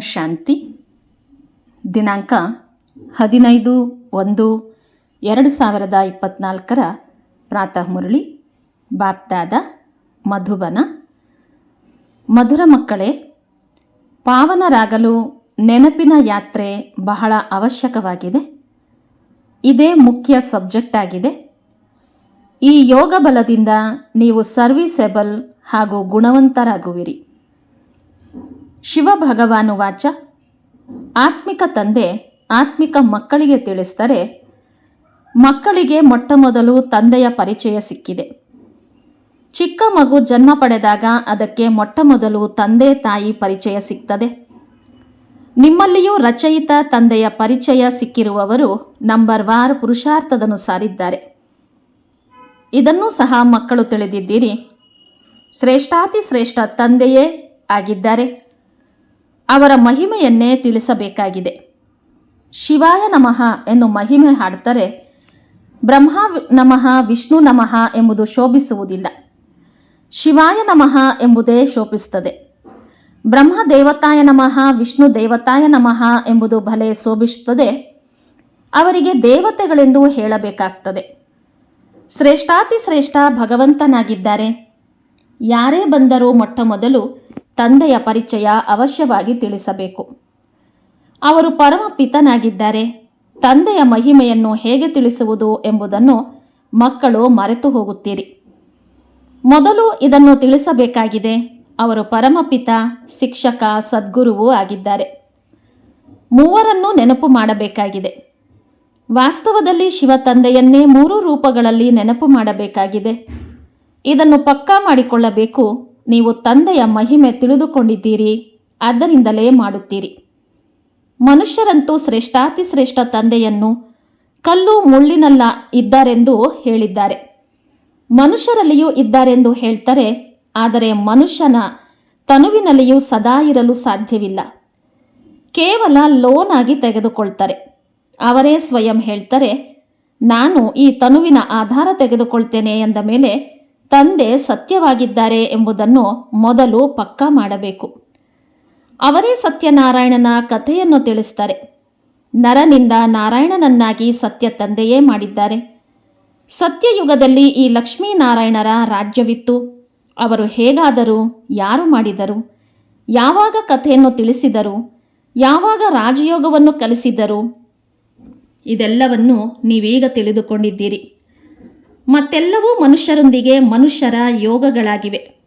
ಶಾಂತಿ. ದಿನಾಂಕ ಹದಿನೈದು ಒಂದು ಎರಡು ಸಾವಿರದ ಇಪ್ಪತ್ನಾಲ್ಕರ ಪ್ರಾತಃ ಮುರಳಿ. ಬಾಪ್ದಾದ ಮಧುಬನ. ಮಧುರ ಮಕ್ಕಳೇ, ಪಾವನರಾಗಲು ನೆನಪಿನ ಯಾತ್ರೆ ಬಹಳ ಅವಶ್ಯಕವಾಗಿದೆ. ಇದೇ ಮುಖ್ಯ ಸಬ್ಜೆಕ್ಟ್ ಆಗಿದೆ. ಈ ಯೋಗ ಬಲದಿಂದ ನೀವು ಸರ್ವಿಸೆಬಲ್ ಹಾಗೂ ಗುಣವಂತರಾಗುವಿರಿ. ಶಿವ ಭಗವಾನು ವಾಚ ಆತ್ಮಿಕ ತಂದೆ, ಆತ್ಮಿಕ ಮಕ್ಕಳಿಗೆ ತಿಳಿಸಿದರೆ ಮಕ್ಕಳಿಗೆ ಮೊಟ್ಟಮೊದಲು ತಂದೆಯ ಪರಿಚಯ ಸಿಕ್ಕಿದೆ. ಚಿಕ್ಕ ಮಗು ಜನ್ಮ ಪಡೆದಾಗ ಅದಕ್ಕೆ ಮೊಟ್ಟಮೊದಲು ತಂದೆ ತಾಯಿ ಪರಿಚಯ ಸಿಗ್ತದೆ. ನಿಮ್ಮಲ್ಲಿಯೂ ರಚಯಿತ ತಂದೆಯ ಪರಿಚಯ ಸಿಕ್ಕಿರುವವರು ನಂಬರ್ ವಾರ್ ಪುರುಷಾರ್ಥದನು ಸಾರಿದ್ದಾರೆ ಇದನ್ನೂ ಸಹ ಮಕ್ಕಳು ತಿಳಿದಿದ್ದೀರಿ. ಶ್ರೇಷ್ಠಾತಿ ಶ್ರೇಷ್ಠ ತಂದೆಯೇ ಆಗಿದ್ದಾರೆ. ಅವರ ಮಹಿಮೆಯನ್ನೇ ತಿಳಿಸಬೇಕಾಗಿದೆ. ಶಿವಾಯ ನಮಃ ಎಂದು ಮಹಿಮೆ ಹಾಡ್ತಾರೆ ಬ್ರಹ್ಮ ನಮಃ, ವಿಷ್ಣು ನಮಃ ಎಂಬುದು ಶೋಭಿಸುವುದಿಲ್ಲ. ಶಿವಾಯ ನಮಃ ಎಂಬುದೇ ಶೋಭಿಸುತ್ತದೆ. ಬ್ರಹ್ಮ ದೇವತಾಯ ನಮಃ, ವಿಷ್ಣು ದೇವತಾಯ ನಮಃ ಎಂಬುದು ಭಲೆ ಶೋಭಿಸುತ್ತದೆ. ಅವರಿಗೆ ದೇವತೆಗಳೆಂದು ಹೇಳಬೇಕಾಗ್ತದೆ. ಶ್ರೇಷ್ಠಾತಿ ಶ್ರೇಷ್ಠ ಭಗವಂತನಾಗಿದ್ದಾರೆ. ಯಾರೇ ಬಂದರೂ ಮೊಟ್ಟ ಮೊದಲು ತಂದೆಯ ಪರಿಚಯ ಅವಶ್ಯವಾಗಿ ತಿಳಿಸಬೇಕು. ಅವರು ಪರಮ ಪಿತನಾಗಿದ್ದಾರೆ ತಂದೆಯ ಮಹಿಮೆಯನ್ನು ಹೇಗೆ ತಿಳಿಸುವುದು ಎಂಬುದನ್ನು ಮಕ್ಕಳು ಮರೆತು ಹೋಗುತ್ತೀರಿ. ಮೊದಲು ಇದನ್ನು ತಿಳಿಸಬೇಕಾಗಿದೆ, ಅವರು ಪರಮಪಿತ, ಶಿಕ್ಷಕ, ಸದ್ಗುರುವೂ ಆಗಿದ್ದಾರೆ. ಮೂವರನ್ನು ನೆನಪು ಮಾಡಬೇಕಾಗಿದೆ. ವಾಸ್ತವದಲ್ಲಿ ಶಿವ ತಂದೆಯನ್ನೇ ಮೂರು ರೂಪಗಳಲ್ಲಿ ನೆನಪು ಮಾಡಬೇಕಾಗಿದೆ. ಇದನ್ನು ಪಕ್ಕಾ ಮಾಡಿಕೊಳ್ಳಬೇಕು ನೀವು ತಂದೆಯ ಮಹಿಮೆ ತಿಳಿದುಕೊಂಡಿದ್ದೀರಿ ಆದ್ದರಿಂದಲೇ ಮಾಡುತ್ತೀರಿ. ಮನುಷ್ಯರಂತೂ ಶ್ರೇಷ್ಠಾತಿ ಶ್ರೇಷ್ಠ ತಂದೆಯನ್ನು ಕಲ್ಲು ಮುಳ್ಳಿನಲ್ಲ ಇದ್ದಾರೆಂದು ಹೇಳಿದ್ದಾರೆ. ಮನುಷ್ಯರಲ್ಲಿಯೂ ಇದ್ದಾರೆಂದು ಹೇಳ್ತಾರೆ, ಆದರೆ ಮನುಷ್ಯನ ತನುವಿನಲ್ಲಿಯೂ ಸದಾ ಇರಲು ಸಾಧ್ಯವಿಲ್ಲ. ಕೇವಲ ಲೋನ್ ಆಗಿ ತೆಗೆದುಕೊಳ್ತಾರೆ. ಅವರೇ ಸ್ವಯಂ ಹೇಳ್ತಾರೆ, ನಾನು ಈ ತನುವಿನ ಆಧಾರ ತೆಗೆದುಕೊಳ್ತೇನೆ ಎಂದ ಮೇಲೆ ತಂದೆ ಸತ್ಯವಾಗಿದ್ದಾರೆ ಎಂಬುದನ್ನು ಮೊದಲು ಪಕ್ಕಾ ಮಾಡಬೇಕು. ಅವರೇ ಸತ್ಯನಾರಾಯಣನ ಕಥೆಯನ್ನು ತಿಳಿಸ್ತಾರೆ. ನರನಿಂದ ನಾರಾಯಣನನ್ನಾಗಿ ಸತ್ಯ ತಂದೆಯೇ ಮಾಡಿದ್ದಾರೆ. ಸತ್ಯಯುಗದಲ್ಲಿ ಈ ಲಕ್ಷ್ಮೀನಾರಾಯಣರ ರಾಜ್ಯವಿತ್ತು. ಅವರು ಹೇಗಾದರು, ಯಾರು ಮಾಡಿದರು, ಯಾವಾಗ ಕಥೆಯನ್ನು ತಿಳಿಸಿದರು, ಯಾವಾಗ ರಾಜಯೋಗವನ್ನು ಕಲಿಸಿದರು, ಇದೆಲ್ಲವನ್ನು ನೀವೀಗ ತಿಳಿದುಕೊಂಡಿದ್ದೀರಿ. ಮತ್ತೆಲ್ಲವೂ ಮನುಷ್ಯರೊಂದಿಗೆ ಮನುಷ್ಯರ ಯೋಗಗಳಾಗಿವೆ.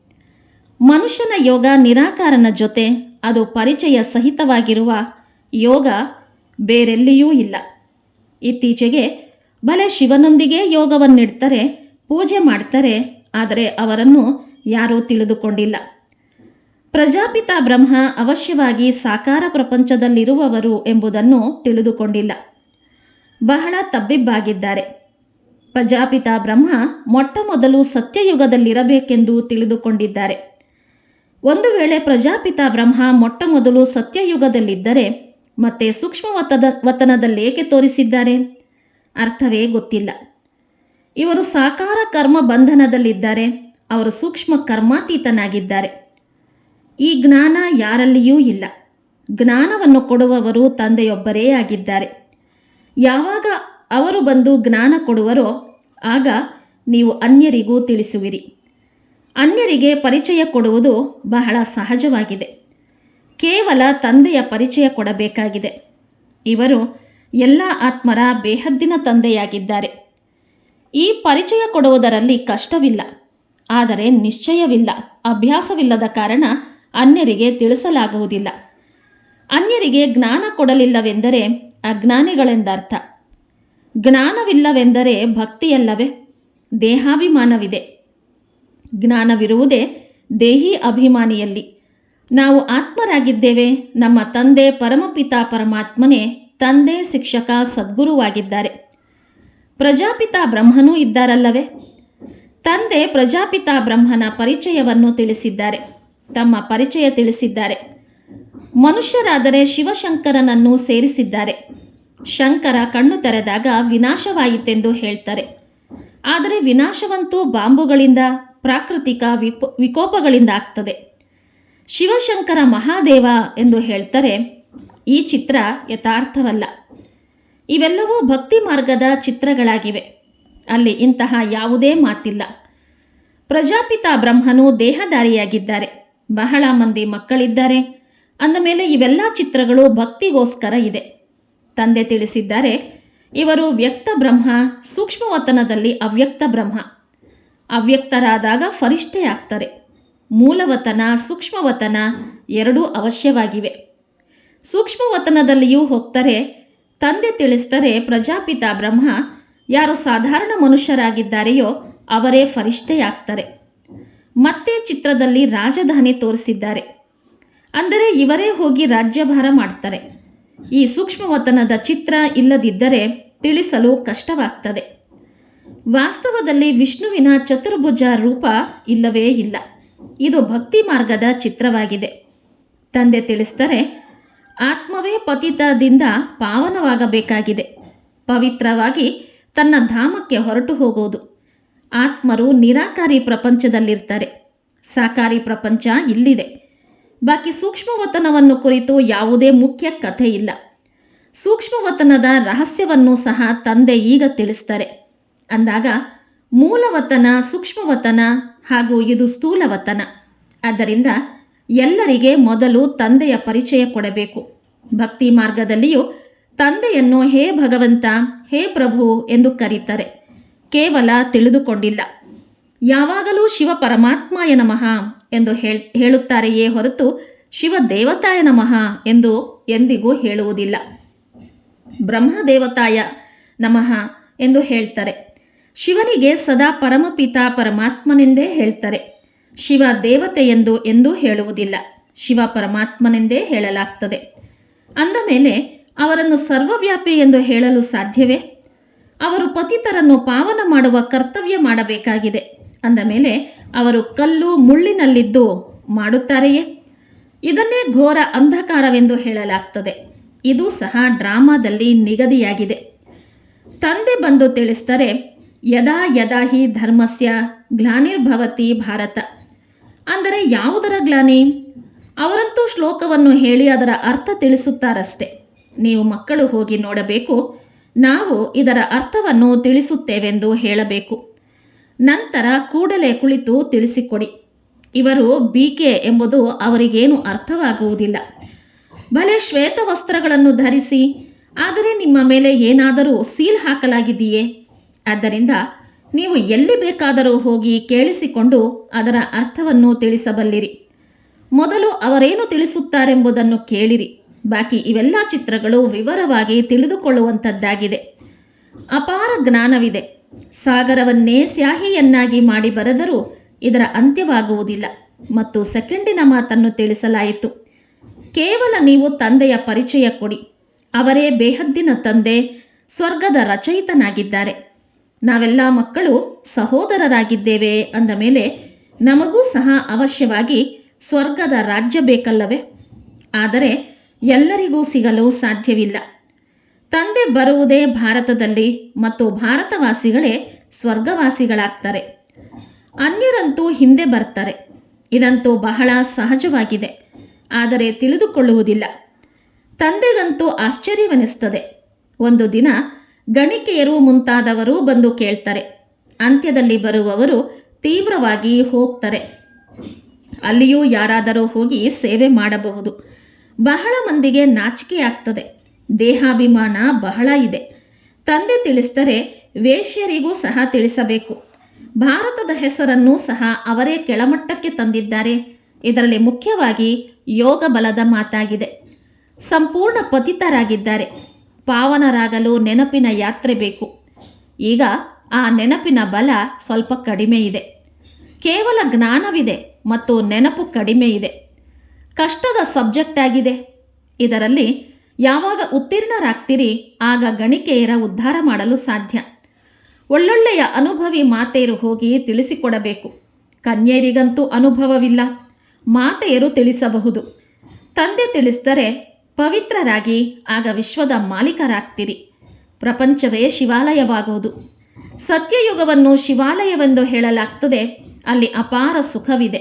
ಮನುಷ್ಯನ ಯೋಗ ನಿರಾಕಾರನ ಜೊತೆ ಅದು ಪರಿಚಯ ಸಹಿತವಾಗಿರುವ ಯೋಗ ಬೇರೆಲ್ಲಿಯೂ ಇಲ್ಲ. ಇತ್ತೀಚೆಗೆ ಬಲೆ ಶಿವನೊಂದಿಗೆ ಯೋಗವನ್ನಿಡ್ತಾರೆ, ಪೂಜೆ ಮಾಡ್ತಾರೆ, ಆದರೆ ಅವರನ್ನು ಯಾರೂ ತಿಳಿದುಕೊಂಡಿಲ್ಲ. ಪ್ರಜಾಪಿತ ಬ್ರಹ್ಮ ಅವಶ್ಯವಾಗಿ ಸಾಕಾರ ಪ್ರಪಂಚದಲ್ಲಿರುವವರು ಎಂಬುದನ್ನು ತಿಳಿದುಕೊಂಡಿಲ್ಲ. ಬಹಳ ತಬ್ಬಿಬ್ಬಾಗಿದ್ದಾರೆ. ಪ್ರಜಾಪಿತ ಬ್ರಹ್ಮ ಮೊಟ್ಟ ಮೊದಲು ಸತ್ಯಯುಗದಲ್ಲಿರಬೇಕೆಂದು ತಿಳಿದುಕೊಂಡಿದ್ದಾರೆ. ಒಂದು ವೇಳೆ ಪ್ರಜಾಪಿತ ಬ್ರಹ್ಮ ಮೊಟ್ಟ ಮೊದಲು ಸತ್ಯಯುಗದಲ್ಲಿದ್ದರೆ ಮತ್ತೆ ಸೂಕ್ಷ್ಮ ವತದ ವತನದಲ್ಲೇಕೆ ತೋರಿಸಿದ್ದಾರೆ? ಅರ್ಥವೇ ಗೊತ್ತಿಲ್ಲ. ಇವರು ಸಾಕಾರ ಕರ್ಮ ಬಂಧನದಲ್ಲಿದ್ದಾರೆ. ಅವರು ಸೂಕ್ಷ್ಮ ಕರ್ಮಾತೀತನಾಗಿದ್ದಾರೆ. ಈ ಜ್ಞಾನ ಯಾರಲ್ಲಿಯೂ ಇಲ್ಲ. ಜ್ಞಾನವನ್ನು ಕೊಡುವವರು ತಂದೆಯೊಬ್ಬರೇ ಆಗಿದ್ದಾರೆ. ಯಾವಾಗ ಅವರು ಬಂದು ಜ್ಞಾನ ಕೊಡುವರೋ, ಆಗ ನೀವು ಅನ್ಯರಿಗೂ ತಿಳಿಸುವಿರಿ. ಅನ್ಯರಿಗೆ ಪರಿಚಯ ಕೊಡುವುದು ಬಹಳ ಸಹಜವಾಗಿದೆ. ಕೇವಲ ತಂದೆಯ ಪರಿಚಯ ಕೊಡಬೇಕಾಗಿದೆ. ಇವರು ಎಲ್ಲ ಆತ್ಮರ ಬೇಹದ್ದಿನ ತಂದೆಯಾಗಿದ್ದಾರೆ. ಈ ಪರಿಚಯ ಕೊಡುವುದರಲ್ಲಿ ಕಷ್ಟವಿಲ್ಲ, ಆದರೆ ನಿಶ್ಚಯವಿಲ್ಲ. ಅಭ್ಯಾಸವಿಲ್ಲದ ಕಾರಣ ಅನ್ಯರಿಗೆ ತಿಳಿಸಲಾಗುವುದಿಲ್ಲ. ಅನ್ಯರಿಗೆ ಜ್ಞಾನ ಕೊಡಲಿಲ್ಲವೆಂದರೆ ಅಜ್ಞಾನಿಗಳೆಂದರ್ಥ. ಜ್ಞಾನವಿಲ್ಲವೆಂದರೆ ಭಕ್ತಿಯಲ್ಲವೇ? ದೇಹಾಭಿಮಾನವಿದೆ. ಜ್ಞಾನವಿರುವುದೇ ದೇಹಿ ಅಭಿಮಾನಿಯಲ್ಲಿ. ನಾವು ಆತ್ಮರಾಗಿದ್ದೇವೆ. ನಮ್ಮ ತಂದೆ ಪರಮಪಿತ ಪರಮಾತ್ಮನೇ ತಂದೆ, ಶಿಕ್ಷಕ, ಸದ್ಗುರುವಾಗಿದ್ದಾರೆ. ಪ್ರಜಾಪಿತ ಬ್ರಹ್ಮನೂ ಇದ್ದಾರಲ್ಲವೇ? ತಂದೆ ಪ್ರಜಾಪಿತ ಬ್ರಹ್ಮನ ಪರಿಚಯವನ್ನು ತಿಳಿಸಿದ್ದಾರೆ. ತಮ್ಮ ಪರಿಚಯ ತಿಳಿಸಿದ್ದಾರೆ. ಮನುಷ್ಯರಾದರೆ ಶಿವಶಂಕರನನ್ನು ಸೇರಿಸಿದ್ದಾರೆ. ಶಂಕರ ಕಣ್ಣು ತೆರೆದಾಗ ವಿನಾಶವಾಯಿತೆಂದು ಹೇಳ್ತಾರೆ. ಆದರೆ ವಿನಾಶವಂತೂ ಬಾಂಬುಗಳಿಂದ, ಪ್ರಾಕೃತಿಕ ವಿಪ ವಿಕೋಪಗಳಿಂದ ಆಗ್ತದೆ ಶಿವಶಂಕರ ಮಹಾದೇವ ಎಂದು ಹೇಳ್ತಾರೆ, ಈ ಚಿತ್ರ ಯಥಾರ್ಥವಲ್ಲ. ಇವೆಲ್ಲವೂ ಭಕ್ತಿ ಮಾರ್ಗದ ಚಿತ್ರಗಳಾಗಿವೆ. ಅಲ್ಲಿ ಇಂತಹ ಯಾವುದೇ ಮಾತಿಲ್ಲ. ಪ್ರಜಾಪಿತ ಬ್ರಹ್ಮನು ದೇಹಧಾರಿಯಾಗಿದ್ದಾರೆ. ಬಹಳ ಮಂದಿ ಮಕ್ಕಳಿದ್ದಾರೆ. ಅಂದ ಮೇಲೆ ಇವೆಲ್ಲ ಚಿತ್ರಗಳು ಭಕ್ತಿಗೋಸ್ಕರ ಇದೆ. ತಂದೆ ತಿಳಿಸಿದ್ದಾರೆ, ಇವರು ವ್ಯಕ್ತ ಬ್ರಹ್ಮ, ಸೂಕ್ಷ್ಮವತನದಲ್ಲಿ ಅವ್ಯಕ್ತ ಬ್ರಹ್ಮ. ಅವ್ಯಕ್ತರಾದಾಗ ಫರಿಷ್ಠೆಯಾಗ್ತಾರೆ ಮೂಲವತನ, ಸೂಕ್ಷ್ಮವತನ ಎರಡೂ ಅವಶ್ಯವಾಗಿವೆ. ಸೂಕ್ಷ್ಮವತನದಲ್ಲಿಯೂ ಹೋಗ್ತಾರೆ, ತಂದೆ ತಿಳಿಸ್ತಾರೆ ಪ್ರಜಾಪಿತ ಬ್ರಹ್ಮ ಯಾರು ಸಾಧಾರಣ ಮನುಷ್ಯರಾಗಿದ್ದಾರೆಯೋ ಅವರೇ ಫರಿಷ್ಠೆಯಾಗ್ತಾರೆ ಮತ್ತೆ ಚಿತ್ರದಲ್ಲಿ ರಾಜಧಾನಿ ತೋರಿಸಿದ್ದಾರೆ. ಅಂದರೆ ಇವರೇ ಹೋಗಿ ರಾಜ್ಯಭಾರ ಮಾಡ್ತಾರೆ. ಈ ಸೂಕ್ಷ್ಮವತನದ ಚಿತ್ರ ಇಲ್ಲದಿದ್ದರೆ ತಿಳಿಸಲು ಕಷ್ಟವಾಗ್ತದೆ. ವಾಸ್ತವದಲ್ಲಿ ವಿಷ್ಣುವಿನ ಚತುರ್ಭುಜ ರೂಪ ಇಲ್ಲವೇ ಇಲ್ಲ. ಇದು ಭಕ್ತಿ ಮಾರ್ಗದ ಚಿತ್ರವಾಗಿದೆ. ತಂದೆ ತಿಳಿಸ್ತಾರೆ ಆತ್ಮವೇ ಪತಿತದಿಂದ ಪಾವನವಾಗಬೇಕಾಗಿದೆ. ಪವಿತ್ರವಾಗಿ ತನ್ನ ಧಾಮಕ್ಕೆ ಹೊರಟು ಹೋಗುವುದು ಆತ್ಮರು ನಿರಾಕಾರಿ ಪ್ರಪಂಚದಲ್ಲಿರ್ತಾರೆ. ಸಾಕಾರಿ ಪ್ರಪಂಚ ಇಲ್ಲಿದೆ. ಬಾಕಿ ಸೂಕ್ಷ್ಮವತನವನ್ನು ಕುರಿತು ಯಾವುದೇ ಮುಖ್ಯ ಕಥೆ ಇಲ್ಲ. ಸೂಕ್ಷ್ಮವತನದ ರಹಸ್ಯವನ್ನು ಸಹ ತಂದೆ ಈಗ ತಿಳಿಸ್ತಾರೆ. ಅಂದಾಗ ಮೂಲವತನ ಸೂಕ್ಷ್ಮವತನ ಹಾಗೂ ಇದು ಸ್ಥೂಲವತನ ಆದ್ದರಿಂದ ಎಲ್ಲರಿಗೆ ಮೊದಲು ತಂದೆಯ ಪರಿಚಯ ಕೊಡಬೇಕು. ಭಕ್ತಿ ಮಾರ್ಗದಲ್ಲಿಯೂ ತಂದೆಯನ್ನು ಹೇ ಭಗವಂತ, ಹೇ ಪ್ರಭು ಎಂದು ಕರೀತಾರೆ. ಕೇವಲ ತಿಳಿದುಕೊಂಡಿಲ್ಲ. ಯಾವಾಗಲೂ ಶಿವ ಪರಮಾತ್ಮಾಯ ನಮಃ ಎಂದು ಹೇಳ್, ಹೇಳುತ್ತಾರೆಯೇ ಹೊರತು ಶಿವ ದೇವತಾಯ ನಮಃ ಎಂದು ಎಂದಿಗೂ ಹೇಳುವುದಿಲ್ಲ. ಬ್ರಹ್ಮದೇವತಾಯ ನಮಃ ಎಂದು ಹೇಳ್ತಾರೆ. ಶಿವನಿಗೆ ಸದಾ ಪರಮಪಿತ ಪರಮಾತ್ಮನೆಂದೇ ಹೇಳ್ತಾರೆ. ಶಿವ ದೇವತೆ ಎಂದು ಎಂದೂ ಹೇಳುವುದಿಲ್ಲ. ಶಿವ ಪರಮಾತ್ಮನೆಂದೇ ಹೇಳಲಾಗ್ತದೆ. ಅಂದ ಮೇಲೆ ಅವರನ್ನು ಸರ್ವವ್ಯಾಪಿ ಎಂದು ಹೇಳಲು ಸಾಧ್ಯವೇ? ಅವರು ಪತಿತರನ್ನು ಪಾವನ ಮಾಡುವ ಕರ್ತವ್ಯ ಮಾಡಬೇಕಾಗಿದೆ. ಅಂದ ಮೇಲೆ ಅವರು ಕಲ್ಲು ಮುಳ್ಳಿನಲ್ಲಿದ್ದು ಮಾಡುತ್ತಾರೆಯೇ? ಇದನ್ನೇ ಘೋರ ಅಂಧಕಾರವೆಂದು ಹೇಳಲಾಗ್ತದೆ. ಇದು ಸಹ ಡ್ರಾಮಾದಲ್ಲಿ ನಿಗದಿಯಾಗಿದೆ. ತಂದೆ ಬಂದು ತಿಳಿಸ್ತಾರೆ ಯದಾ ಯದಾ ಹಿ ಧರ್ಮಸ್ಯ ಗ್ಲಾನಿರ್ಭವತಿ ಭಾರತ ಅಂದರೆ ಯಾವುದರ ಗ್ಲಾನಿ? ಅವರಂತೂ ಶ್ಲೋಕವನ್ನು ಹೇಳಿ ಅದರ ಅರ್ಥ ತಿಳಿಸುತ್ತಾರಷ್ಟೆ. ನೀವು ಮಕ್ಕಳು ಹೋಗಿ ನೋಡಬೇಕು, ನಾವು ಇದರ ಅರ್ಥವನ್ನು ತಿಳಿಸುತ್ತೇವೆಂದು ಹೇಳಬೇಕು. ನಂತರ ಕೂಡಲೇ ಕುಳಿತು ತಿಳಿಸಿಕೊಡಿ. ಇವರು ಬಿಕೆ ಎಂಬುದು ಅವರಿಗೇನು ಅರ್ಥವಾಗುವುದಿಲ್ಲ. ಭಲೆ ಶ್ವೇತ ವಸ್ತ್ರಗಳನ್ನು ಧರಿಸಿ, ಆದರೆ ನಿಮ್ಮ ಮೇಲೆ ಏನಾದರೂ ಸೀಲ್ ಹಾಕಲಾಗಿದೆಯೇ ಆದ್ದರಿಂದ ನೀವು ಎಲ್ಲಿ ಬೇಕಾದರೂ ಹೋಗಿ ಕೇಳಿಸಿಕೊಂಡು ಅದರ ಅರ್ಥವನ್ನು ತಿಳಿಸಬಲ್ಲಿರಿ. ಮೊದಲು ಅವರೇನು ತಿಳಿಸುತ್ತಾರೆಂಬುದನ್ನು ಕೇಳಿರಿ. ಬಾಕಿ ಇವೆಲ್ಲ ಚಿತ್ರಗಳು ವಿವರವಾಗಿ ತಿಳಿದುಕೊಳ್ಳುವಂಥದ್ದಾಗಿದೆ. ಅಪಾರ ಜ್ಞಾನವಿದೆ. ಸಾಗರವನ್ನೇ ಸ್ಯಾಹಿಯನ್ನಾಗಿ ಮಾಡಿ ಬರೆದರೂ ಇದರ ಅಂತ್ಯವಾಗುವುದಿಲ್ಲ ಮತ್ತು ಸೆಕೆಂಡಿನ ಮಾತನ್ನು ತಿಳಿಸಲಾಯಿತು. ಕೇವಲ ನೀವು ತಂದೆಯ ಪರಿಚಯ ಕೊಡಿ. ಅವರೇ ಬೇಹದ್ದಿನ ತಂದೆ, ಸ್ವರ್ಗದ ರಚಯಿತನಾಗಿದ್ದಾರೆ. ನಾವೆಲ್ಲ ಮಕ್ಕಳು ಸಹೋದರರಾಗಿದ್ದೇವೆ ಅಂದ ಮೇಲೆ, ನಮಗೂ ಸಹ ಅವಶ್ಯವಾಗಿ ಸ್ವರ್ಗದ ರಾಜ್ಯ ಬೇಕಲ್ಲವೇ? ಆದರೆ ಎಲ್ಲರಿಗೂ ಸಿಗಲು ಸಾಧ್ಯವಿಲ್ಲ. ತಂದೆ ಬರುವುದೇ ಭಾರತದಲ್ಲಿ ಮತ್ತು ಭಾರತವಾಸಿಗಳೇ ಸ್ವರ್ಗವಾಸಿಗಳಾಗ್ತಾರೆ. ಅನ್ಯರಂತೂ ಹಿಂದೆ ಬರ್ತಾರೆ. ಇದಂತೂ ಬಹಳ ಸಹಜವಾಗಿದೆ. ಆದರೆ ತಿಳಿದುಕೊಳ್ಳುವುದಿಲ್ಲ. ತಂದೆಗಂತೂ ಆಶ್ಚರ್ಯವೆನಿಸ್ತದೆ ಒಂದು ದಿನ ಗಣಿಕೆಯರು ಮುಂತಾದವರು ಬಂದು ಕೇಳ್ತಾರೆ. ಅಂತ್ಯದಲ್ಲಿ ಬರುವವರು ತೀವ್ರವಾಗಿ ಹೋಗ್ತಾರೆ. ಅಲ್ಲಿಯೂ ಯಾರಾದರೂ ಹೋಗಿ ಸೇವೆ ಮಾಡಬಹುದು. ಬಹಳ ಮಂದಿಗೆ ನಾಚಿಕೆ ಆಗ್ತದೆ ದೇಹಾಭಿಮಾನ ಬಹಳ ಇದೆ. ತಂದೆ ತಿಳಿಸಿದರೆ ವೇಶ್ಯರಿಗೂ ಸಹ ತಿಳಿಸಬೇಕು. ಭಾರತದ ಹೆಸರನ್ನು ಸಹ ಅವರೇ ಕೆಳಮಟ್ಟಕ್ಕೆ ತಂದಿದ್ದಾರೆ. ಇದರಲ್ಲಿ ಮುಖ್ಯವಾಗಿ ಯೋಗ ಬಲದ ಮಾತಾಗಿದೆ. ಸಂಪೂರ್ಣ ಪತಿತರಾಗಿದ್ದಾರೆ. ಪಾವನರಾಗಲು ನೆನಪಿನ ಯಾತ್ರೆ ಬೇಕು. ಈಗ ಆ ನೆನಪಿನ ಬಲ ಸ್ವಲ್ಪ ಕಡಿಮೆ ಇದೆ. ಕೇವಲ ಜ್ಞಾನವಿದೆ ಮತ್ತು ನೆನಪು ಕಡಿಮೆ ಇದೆ. ಕಷ್ಟದ ಸಬ್ಜೆಕ್ಟ್ ಆಗಿದೆ. ಇದರಲ್ಲಿ ಯಾವಾಗ ಉತ್ತೀರ್ಣರಾಗ್ತೀರಿ, ಆಗ ಗಣಿಕೆಯರ ಉದ್ಧಾರ ಮಾಡಲು ಸಾಧ್ಯ. ಒಳ್ಳೊಳ್ಳೆಯ ಅನುಭವಿ ಮಾತೆಯರು ಹೋಗಿ ತಿಳಿಸಿಕೊಡಬೇಕು. ಕನ್ಯೆಯರಿಗಂತೂ ಅನುಭವವಿಲ್ಲ. ಮಾತೆಯರು ತಿಳಿಸಬಹುದು. ತಂದೆ ತಿಳಿಸಿದರೆ ಪವಿತ್ರರಾಗಿ, ಆಗ ವಿಶ್ವದ ಮಾಲೀಕರಾಗ್ತೀರಿ. ಪ್ರಪಂಚವೇ ಶಿವಾಲಯವಾಗುವುದು ಸತ್ಯಯುಗವನ್ನು ಶಿವಾಲಯವೆಂದು ಹೇಳಲಾಗ್ತದೆ. ಅಲ್ಲಿ ಅಪಾರ ಸುಖವಿದೆ.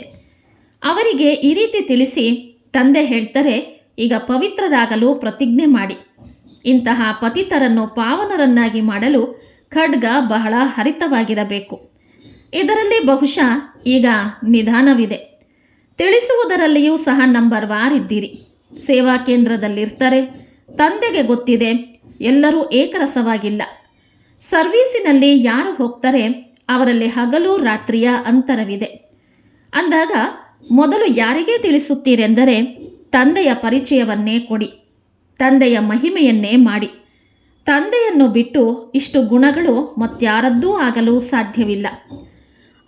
ಅವರಿಗೆ ಈ ರೀತಿ ತಿಳಿಸಿ ತಂದೆ ಹೇಳ್ತಾರೆ ಈಗ ಪವಿತ್ರರಾಗಲು ಪ್ರತಿಜ್ಞೆ ಮಾಡಿ. ಇಂತಹ ಪತಿತರನ್ನು ಪಾವನರನ್ನಾಗಿ ಮಾಡಲು ಖಡ್ಗ ಬಹಳ ಹರಿತವಾಗಿರಬೇಕು. ಇದರಲ್ಲಿ ಬಹುಶಃ ಈಗ ನಿಧಾನವಿದೆ. ತಿಳಿಸುವುದರಲ್ಲಿಯೂ ಸಹ ನಂಬರ್ ವಾರ್ ಇದ್ದೀರಿ. ಸೇವಾ ಕೇಂದ್ರದಲ್ಲಿರ್ತಾರೆ. ತಂದೆಗೆ ಗೊತ್ತಿದೆ, ಎಲ್ಲರೂ ಏಕರಸವಾಗಿಲ್ಲ. ಸರ್ವೀಸಿನಲ್ಲಿ ಯಾರು ಹೋಗ್ತಾರೆ, ಅವರಲ್ಲಿ ಹಗಲು ರಾತ್ರಿಯ ಅಂತರವಿದೆ. ಅಂದಾಗ ಮೊದಲು ಯಾರಿಗೆ ತಿಳಿಸುತ್ತೀರೆಂದರೆ ತಂದೆಯ ಪರಿಚಯವನ್ನೇ ಕೊಡಿ, ತಂದೆಯ ಮಹಿಮೆಯನ್ನೇ ಮಾಡಿ. ತಂದೆಯನ್ನು ಬಿಟ್ಟು ಇಷ್ಟು ಗುಣಗಳು ಮತ್ಯಾರದ್ದೂ ಆಗಲು ಸಾಧ್ಯವಿಲ್ಲ.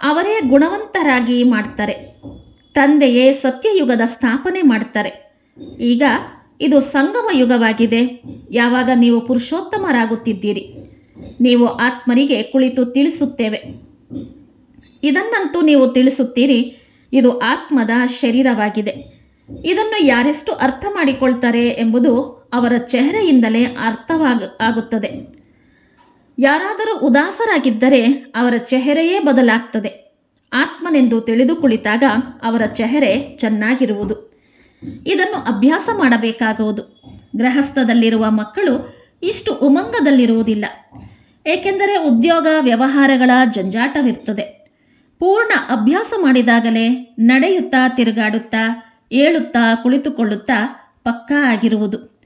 ಅವರೇ ಗುಣವಂತರಾಗಿ ಮಾಡ್ತಾರೆ. ತಂದೆಯೇ ಸತ್ಯಯುಗದ ಸ್ಥಾಪನೆ ಮಾಡ್ತಾರೆ. ಈಗ ಇದು ಸಂಗಮ ಯುಗವಾಗಿದೆ. ಯಾವಾಗ ನೀವು ಪುರುಷೋತ್ತಮರಾಗುತ್ತಿದ್ದೀರಿ? ನೀವು ಆತ್ಮರಿಗೆ ಕುಳಿತು ತಿಳಿಸುತ್ತೇವೆ. ಇದನ್ನಂತೂ ನೀವು ತಿಳಿಸುತ್ತೀರಿ, ಇದು ಆತ್ಮದ ಶರೀರವಾಗಿದೆ. ಇದನ್ನು ಯಾರೆಷ್ಟು ಅರ್ಥ ಮಾಡಿಕೊಳ್ತಾರೆ ಎಂಬುದು ಅವರ ಚೆಹರೆಯಿಂದಲೇ ಅರ್ಥವಾಗ, ಆಗುತ್ತದೆ. ಯಾರಾದರೂ ಉದಾಸರಾಗಿದ್ದರೆ ಅವರ ಚೆಹರೆಯೇ ಬದಲಾಗ್ತದೆ. ಆತ್ಮನೆಂದು ತಿಳಿದು ಕುಳಿತಾಗ ಅವರ ಚೆಹರೆ ಚೆನ್ನಾಗಿರುವುದು. ಇದನ್ನು ಅಭ್ಯಾಸ ಮಾಡಬೇಕಾಗುವುದು. ಗೃಹಸ್ಥದಲ್ಲಿರುವ ಮಕ್ಕಳು ಇಷ್ಟು ಉಮಂಗದಲ್ಲಿರುವುದಿಲ್ಲ. ಏಕೆಂದರೆ ಉದ್ಯೋಗ, ವ್ಯವಹಾರಗಳ ಜಂಜಾಟವಿರ್ತದೆ. ಪೂರ್ಣ ಅಭ್ಯಾಸ ಮಾಡಿದಾಗಲೇ ನಡೆಯುತ್ತಾ, ತಿರುಗಾಡುತ್ತಾ ಏಳುತ್ತಾ ಕುಳಿತುಕೊಳ್ಳುತ್ತಾ ಪಕ್ಕಾ ಆಗಿರುವುದು.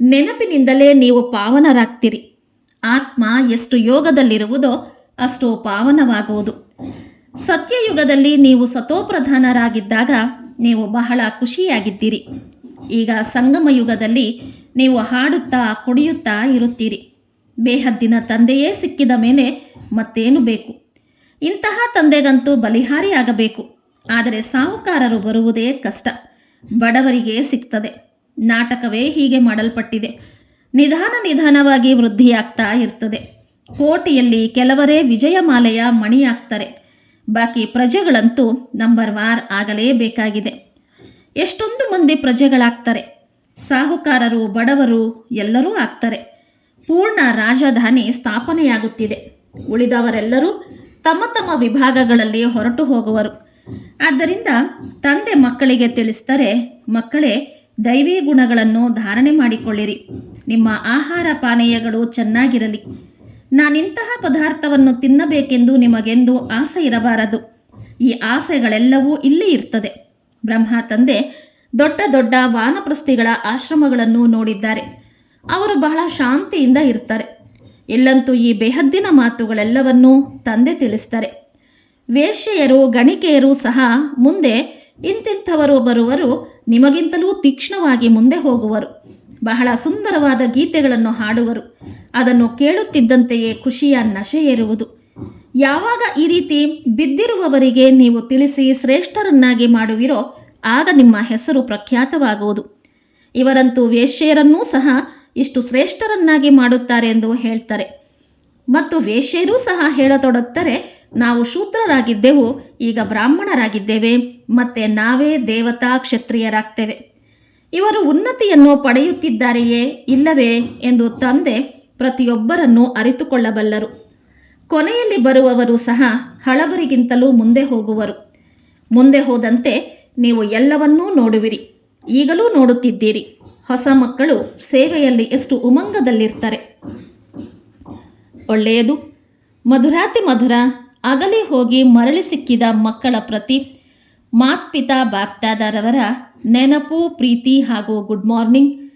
ನೆನಪಿನಿಂದಲೇ ನೀವು ಪಾವನರಾಗ್ತೀರಿ. ಆತ್ಮ ಎಷ್ಟು ಯೋಗದಲ್ಲಿರುವುದೋ ಅಷ್ಟು ಪಾವನವಾಗುವುದು. ಸತ್ಯಯುಗದಲ್ಲಿ ನೀವು ಸತೋಪ್ರಧಾನರಾಗಿದ್ದಾಗ ನೀವು ಬಹಳ ಖುಷಿಯಾಗಿದ್ದೀರಿ. ಈಗ ಸಂಗಮ ಯುಗದಲ್ಲಿ ನೀವು ಹಾಡುತ್ತಾ ಕುಡಿಯುತ್ತಾ ಇರುತ್ತೀರಿ. ಬೇಹದ್ದಿನ ತಂದೆಯೇ ಸಿಕ್ಕಿದ ಮೇಲೆ ಮತ್ತೇನು ಬೇಕು? ಇಂತಹ ತಂದೆಗಂತೂ ಬಲಿಹಾರಿಯಾಗಬೇಕು. ಆದರೆ ಸಾಹುಕಾರರು ಬರುವುದೇ ಕಷ್ಟ. ಬಡವರಿಗೆ ಸಿಗ್ತದೆ. ನಾಟಕವೇ ಹೀಗೆ ಮಾಡಲ್ಪಟ್ಟಿದೆ. ನಿಧಾನ ನಿಧಾನವಾಗಿ ವೃದ್ಧಿಯಾಗ್ತಾ ಇರ್ತದೆ. ಕೋಟೆಯಲ್ಲಿ ಕೆಲವರೇ ವಿಜಯಮಾಲೆಯ ಮಣಿಯಾಗ್ತಾರೆ. ಬಾಕಿ ಪ್ರಜೆಗಳಂತೂ ನಂಬರ್ ವಾರ್ ಆಗಲೇಬೇಕಾಗಿದೆ. ಎಷ್ಟೊಂದು ಮಂದಿ ಪ್ರಜೆಗಳಾಗ್ತಾರೆ. ಸಾಹುಕಾರರು, ಬಡವರು ಎಲ್ಲರೂ ಆಗ್ತಾರೆ. ಪೂರ್ಣ ರಾಜಧಾನಿ ಸ್ಥಾಪನೆಯಾಗುತ್ತಿದೆ. ಉಳಿದವರೆಲ್ಲರೂ ತಮ್ಮ ತಮ್ಮ ವಿಭಾಗಗಳಲ್ಲಿ ಹೊರಟು ಹೋಗುವರು. ಆದ್ದರಿಂದ ತಂದೆ ಮಕ್ಕಳಿಗೆ ತಿಳಿಸ್ತಾರೆ ಮಕ್ಕಳೇ, ದೈವಿ ಗುಣಗಳನ್ನು ಧಾರಣೆ ಮಾಡಿಕೊಳ್ಳಿರಿ. ನಿಮ್ಮ ಆಹಾರ ಪಾನೀಯಗಳು ಚೆನ್ನಾಗಿರಲಿ. ನಾನಿಂತಹ ಪದಾರ್ಥವನ್ನು ತಿನ್ನಬೇಕೆಂದು ನಿಮಗೆಂದು ಆಸೆ ಇರಬಾರದು. ಈ ಆಸೆಗಳೆಲ್ಲವೂ ಇಲ್ಲಿ ಇರ್ತದೆ. ಬ್ರಹ್ಮ ತಂದೆ ದೊಡ್ಡ ದೊಡ್ಡ ವಾನಪ್ರಸ್ಥಿಗಳ ಆಶ್ರಮಗಳನ್ನು ನೋಡಿದ್ದಾರೆ. ಅವರು ಬಹಳ ಶಾಂತಿಯಿಂದ ಇರ್ತಾರೆ. ಇಲ್ಲಂತೂ ಈ ಬೇಹದ್ದಿನ ಮಾತುಗಳೆಲ್ಲವನ್ನೂ ತಂದೆ ತಿಳಿಸ್ತಾರೆ ವೇಶ್ಯೆಯರು, ಗಣಿಕೆಯರು ಸಹ ಮುಂದೆ ಇಂತಿಂಥವರು ಬರುವರು, ನಿಮಗಿಂತಲೂ ತೀಕ್ಷ್ಣವಾಗಿ ಮುಂದೆ ಹೋಗುವರು. ಬಹಳ ಸುಂದರವಾದ ಗೀತೆಗಳನ್ನು ಹಾಡುವರು. ಅದನ್ನು ಕೇಳುತ್ತಿದ್ದಂತೆಯೇ ಖುಷಿಯ ನಶೆಯೇರುವುದು ಯಾವಾಗ ಈ ರೀತಿ ಬಿದ್ದಿರುವವರಿಗೆ ನೀವು ತಿಳಿಸಿ ಶ್ರೇಷ್ಠರನ್ನಾಗಿ ಮಾಡುವಿರೋ, ಆಗ ನಿಮ್ಮ ಹೆಸರು ಪ್ರಖ್ಯಾತವಾಗುವುದು. ಇವರಂತೂ ವೇಶ್ಯರನ್ನೂ ಸಹ ಇಷ್ಟು ಶ್ರೇಷ್ಠರನ್ನಾಗಿ ಮಾಡುತ್ತಾರೆ ಎಂದು ಹೇಳ್ತಾರೆ. ಮತ್ತು ವೇಶ್ಯೆಯರೂ ಸಹ ಹೇಳತೊಡಗ್ತಾರೆ ನಾವು ಶೂದ್ರರಾಗಿದ್ದೆವು, ಈಗ ಬ್ರಾಹ್ಮಣರಾಗಿದ್ದೇವೆ, ಮತ್ತೆ ನಾವೇ ದೇವತಾ ಕ್ಷತ್ರಿಯರಾಗ್ತೇವೆ. ಇವರು ಉನ್ನತಿಯನ್ನು ಪಡೆಯುತ್ತಿದ್ದಾರೆಯೇ ಇಲ್ಲವೇ ಎಂದು ತಂದೆ ಪ್ರತಿಯೊಬ್ಬರನ್ನು ಅರಿತುಕೊಳ್ಳಬಲ್ಲರು. ಕೊನೆಯಲ್ಲಿ ಬರುವವರು ಸಹ ಹಳಬರಿಗಿಂತಲೂ ಮುಂದೆ ಹೋಗುವರು. ಮುಂದೆ ಹೋದಂತೆ ನೀವು ಎಲ್ಲವನ್ನೂ ನೋಡುವಿರಿ. ಈಗಲೂ ನೋಡುತ್ತಿದ್ದೀರಿ. ಹೊಸ ಮಕ್ಕಳು ಸೇವೆಯಲ್ಲಿ ಎಷ್ಟು ಉಮಂಗದಲ್ಲಿರ್ತಾರೆ. ಒಳ್ಳೆಯದು. ಮಧುರಾತಿ ಮಧುರ. ಅಗಲಿ ಹೋಗಿ ಮರಳಿ ಸಿಕ್ಕಿದ ಮಕ್ಕಳ ಪ್ರತಿ ಮಾತ್ಪಿತಾ ಬಾಪ್ದಾದರವರ ನೆನಪು, ಪ್ರೀತಿ ಹಾಗೂ ಗುಡ್ ಮಾರ್ನಿಂಗ್.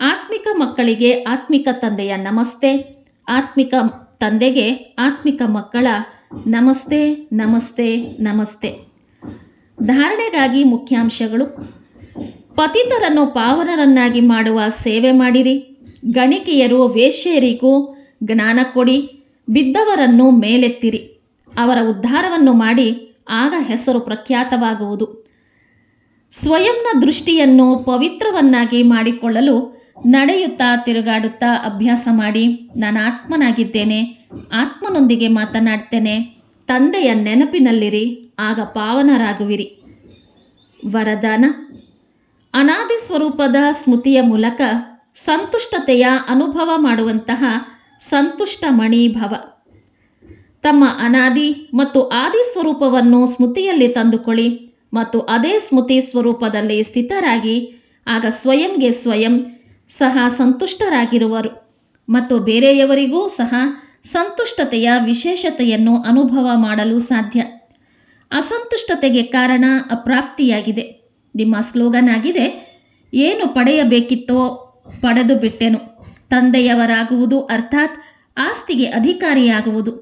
ಆತ್ಮಿಕ ಮಕ್ಕಳಿಗೆ ಆತ್ಮಿಕ ತಂದೆಯ ನಮಸ್ತೆ. ಆತ್ಮಿಕ ತಂದೆಗೆ ಆತ್ಮಿಕ ಮಕ್ಕಳ ನಮಸ್ತೆ ನಮಸ್ತೆ ನಮಸ್ತೆ. ಧಾರಣೆಗಾಗಿ ಮುಖ್ಯಾಂಶಗಳು. ಪತಿತರನ್ನು ಪಾವನರನ್ನಾಗಿ ಮಾಡುವ ಸೇವೆ ಮಾಡಿರಿ. ಗಣಿಕೆಯರು ವೇಶ್ಯರಿಗೂ ಜ್ಞಾನ ಕೊಡಿ. ಬಿದ್ದವರನ್ನು ಮೇಲೆತ್ತಿರಿ. ಅವರ ಉದ್ಧಾರವನ್ನು ಮಾಡಿ ಆಗ ಹೆಸರು ಪ್ರಖ್ಯಾತವಾಗುವುದು. ಸ್ವಯಂನ ದೃಷ್ಟಿಯನ್ನು ಪವಿತ್ರವನ್ನಾಗಿ ಮಾಡಿಕೊಳ್ಳಲು ನಡೆಯುತ್ತಾ ತಿರುಗಾಡುತ್ತಾ ಅಭ್ಯಾಸ ಮಾಡಿ ನಾನು ಆತ್ಮನಾಗಿದ್ದೇನೆ, ಆತ್ಮನೊಂದಿಗೆ ಮಾತನಾಡ್ತೇನೆ, ತಂದೆಯ ನೆನಪಿನಲ್ಲಿರಿ, ಆಗ ಪಾವನರಾಗುವಿರಿ. ವರದಾನ. ಅನಾದಿ ಸ್ವರೂಪದ ಸ್ಮೃತಿಯ ಮೂಲಕ ಸಂತುಷ್ಟತೆಯ ಅನುಭವ ಮಾಡುವಂತಹ ಸಂತುಷ್ಟ ಮಣಿ ಭವ ತಮ್ಮ ಅನಾದಿ ಮತ್ತು ಆದಿ ಸ್ವರೂಪವನ್ನು ಸ್ಮೃತಿಯಲ್ಲಿ ತಂದುಕೊಳ್ಳಿ ಮತ್ತು ಅದೇ ಸ್ಮೃತಿ ಸ್ವರೂಪದಲ್ಲಿ ಸ್ಥಿತರಾಗಿ, ಆಗ ಸ್ವಯಂಗೆ ಸ್ವಯಂ ಸಹ ಸಂತುಷ್ಟರಾಗಿರುವರು ಮತ್ತು ಬೇರೆಯವರಿಗೂ ಸಹ ಸಂತುಷ್ಟತೆಯ ವಿಶೇಷತೆಯನ್ನು ಅನುಭವ ಮಾಡಲು ಸಾಧ್ಯ. ಅಸಂತುಷ್ಟತೆಗೆ ಕಾರಣ ಅಪ್ರಾಪ್ತಿಯಾಗಿದೆ. ನಿಮ್ಮ ಸ್ಲೋಗನ್ ಆಗಿದೆ ಏನು ಪಡೆಯಬೇಕಿತ್ತೋ ಪಡೆದು ಬಿಟ್ಟೆನು ತಂದೆಯವರಾಗುವುದು ಅರ್ಥಾತ್ ಆಸ್ತಿಗೆ ಅಧಿಕಾರಿಯಾಗುವುದು.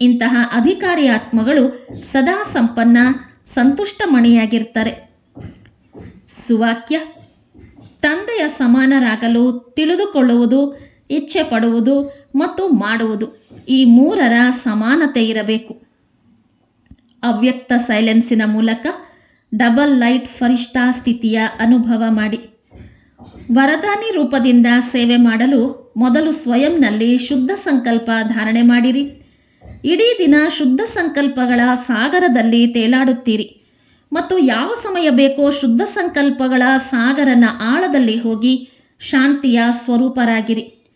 ಇಂತಹ ಅಧಿಕಾರಿ ಆತ್ಮಗಳು ಸದಾ ಸಂಪನ್ನ ಸಂತುಷ್ಟ ಮಣಿಯಾಗಿರ್ತಾರೆ ಸುವಾಕ್ಯ, ತಂದೆಯ ಸಮಾನರಾಗಲು ತಿಳಿದುಕೊಳ್ಳುವುದು ಇಚ್ಛೆ ಪಡುವುದು ಮತ್ತು ಮಾಡುವುದು ಈ ಮೂರರ ಸಮಾನತೆ ಇರಬೇಕು. ಅವ್ಯಕ್ತ ಸೈಲೆನ್ಸಿನ ಮೂಲಕ ಡಬಲ್ ಲೈಟ್ ಫರಿಷ್ಠಾ ಸ್ಥಿತಿಯ ಅನುಭವ ಮಾಡಿ. ವರದಾನಿ ರೂಪದಿಂದ ಸೇವೆ ಮಾಡಲು ಮೊದಲು ಸ್ವಯಂನಲ್ಲಿ ಶುದ್ಧ ಸಂಕಲ್ಪ ಧಾರಣೆ ಮಾಡಿರಿ. ಇಡೀ ದಿನ ಶುದ್ಧ ಸಂಕಲ್ಪಗಳ ಸಾಗರದಲ್ಲಿ ತೇಲಾಡುತ್ತೀರಿ. ಮತ್ತು ಯಾವ ಸಮಯ ಬೇಕೋ ಶುದ್ಧ ಸಂಕಲ್ಪಗಳ ಸಾಗರನ ಆಳದಲ್ಲಿ ಹೋಗಿ ಶಾಂತಿಯ ಸ್ವರೂಪರಾಗಿರಿ.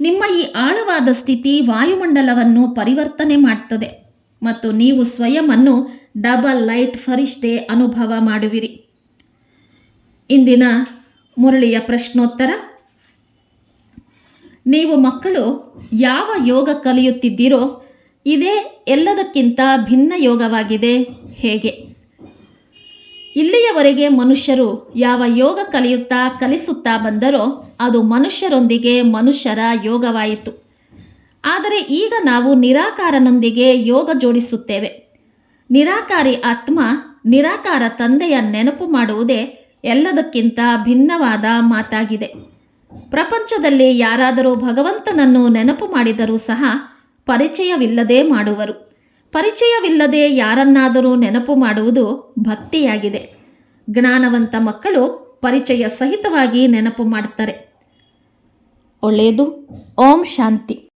ನಿಮ್ಮ ಈ ಆಳವಾದ ಸ್ಥಿತಿ ವಾಯುಮಂಡಲವನ್ನು ಪರಿವರ್ತನೆ ಮಾಡ್ತದೆ. ಮತ್ತು ನೀವು ಸ್ವಯಂವನ್ನು ಡಬಲ್ ಲೈಟ್ ಫರಿಷ್ಠೆ ಅನುಭವ ಮಾಡುವಿರಿ. ಇಂದಿನ ಮುರಳಿಯ ಪ್ರಶ್ನೋತ್ತರ. ನೀವು ಮಕ್ಕಳು ಯಾವ ಯೋಗ ಕಲಿಯುತ್ತಿದ್ದೀರೋ ಇದೇ ಎಲ್ಲದಕ್ಕಿಂತ ಭಿನ್ನ ಯೋಗವಾಗಿದೆ. ಹೇಗೆ? ಇಲ್ಲಿಯವರೆಗೆ ಮನುಷ್ಯರು ಯಾವ ಯೋಗ ಕಲಿಯುತ್ತಾ ಕಲಿಸುತ್ತಾ ಬಂದರೋ ಅದು ಮನುಷ್ಯರೊಂದಿಗೆ ಮನುಷ್ಯರ ಯೋಗವಾಯಿತು. ಆದರೆ ಈಗ ನಾವು ನಿರಾಕಾರನೊಂದಿಗೆ ಯೋಗ ಜೋಡಿಸುತ್ತೇವೆ. ನಿರಾಕಾರಿ ಆತ್ಮ, ನಿರಾಕಾರ ತಂದೆಯ ನೆನಪು ಮಾಡುವುದೇ ಎಲ್ಲದಕ್ಕಿಂತ ಭಿನ್ನವಾದ ಮಾತಾಗಿದೆ. ಪ್ರಪಂಚದಲ್ಲಿ ಯಾರಾದರೂ ಭಗವಂತನನ್ನು ನೆನಪು ಮಾಡಿದರೂ ಸಹ ಪರಿಚಯವಿಲ್ಲದೆ ಮಾಡುವರು. ಪರಿಚಯವಿಲ್ಲದೆ ಯಾರನ್ನಾದರೂ ನೆನಪು ಮಾಡುವುದು ಭಕ್ತಿಯಾಗಿದೆ. ಜ್ಞಾನವಂತ ಮಕ್ಕಳು ಪರಿಚಯ ಸಹಿತವಾಗಿ ನೆನಪು ಮಾಡುತ್ತಾರೆ. ಒಳ್ಳೆಯದು. ಓಂ ಶಾಂತಿ.